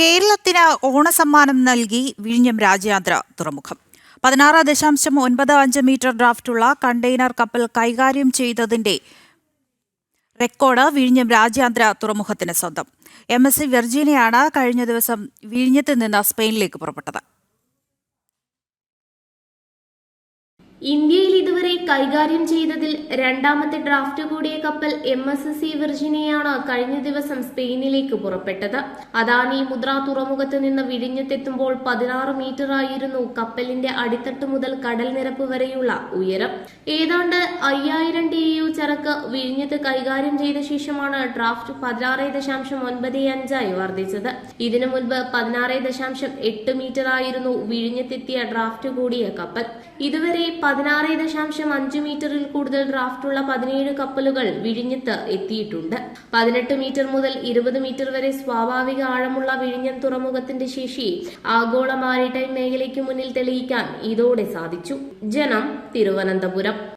കേരളത്തിന് ഓണസമ്മാനം നൽകി വിഴിഞ്ഞം രാജ്യാന്തര തുറമുഖം. പതിനാറ് ദശാംശം ഒൻപത് അഞ്ച് മീറ്റർ ഡ്രാഫ്റ്റുള്ള കണ്ടെയ്നർ കപ്പൽ കൈകാര്യം ചെയ്തതിന്റെ റെക്കോർഡ് വിഴിഞ്ഞം രാജ്യാന്തര തുറമുഖത്തിന് സ്വന്തം. എം എസ് സി വെർജീനിയാണ് കഴിഞ്ഞ ദിവസം വിഴിഞ്ഞത്ത് നിന്ന് സ്പെയിനിലേക്ക് പുറപ്പെട്ടത്. ഇന്ത്യയിൽ ഇതുവരെ കൈകാര്യം ചെയ്തതിൽ രണ്ടാമത്തെ ഡ്രാഫ്റ്റ് കൂടിയ കപ്പൽ എം എസ് എസ് സി വിർജിനിയാണ് കഴിഞ്ഞ ദിവസം സ്പെയിനിലേക്ക് പുറപ്പെട്ടത്. അദാനി മുദ്ര തുറമുഖത്ത് നിന്ന് വിഴിഞ്ഞത്തെത്തുമ്പോൾ പതിനാറ് മീറ്റർ ആയിരുന്നു കപ്പലിന്റെ അടിത്തട്ട് മുതൽ കടൽ നിരപ്പ് വരെയുള്ള ഉയരം. ഏതാണ്ട് അയ്യായിരം ടി വിഴിഞ്ഞത്ത് കൈകാര്യം ചെയ്ത ശേഷമാണ് ഡ്രാഫ്റ്റ് പതിനാറ് ദശാംശം ഒൻപത് അഞ്ചായി വർദ്ധിച്ചത്. ഇതിനു മുൻപ് പതിനാറ് ദശാംശം എട്ട് മീറ്റർ ആയിരുന്നു വിഴിഞ്ഞത്തെത്തിയ ഡ്രാഫ്റ്റ് കൂടിയ കപ്പൽ. ഇതുവരെ പതിനാറ് ദശാംശം അഞ്ച് മീറ്ററിൽ കൂടുതൽ ഡ്രാഫ്റ്റുള്ള പതിനേഴ് കപ്പലുകൾ വിഴിഞ്ഞത്ത് എത്തിയിട്ടുണ്ട്. പതിനെട്ട് മീറ്റർ മുതൽ ഇരുപത് മീറ്റർ വരെ സ്വാഭാവിക ആഴമുള്ള വിഴിഞ്ഞം തുറമുഖത്തിന്റെ ശേഷി ആഗോള മാരിടൈം മേഖലയ്ക്ക് മുന്നിൽ തെളിയിക്കാൻ ഇതോടെ സാധിച്ചു. ജനം തിരുവനന്തപുരം.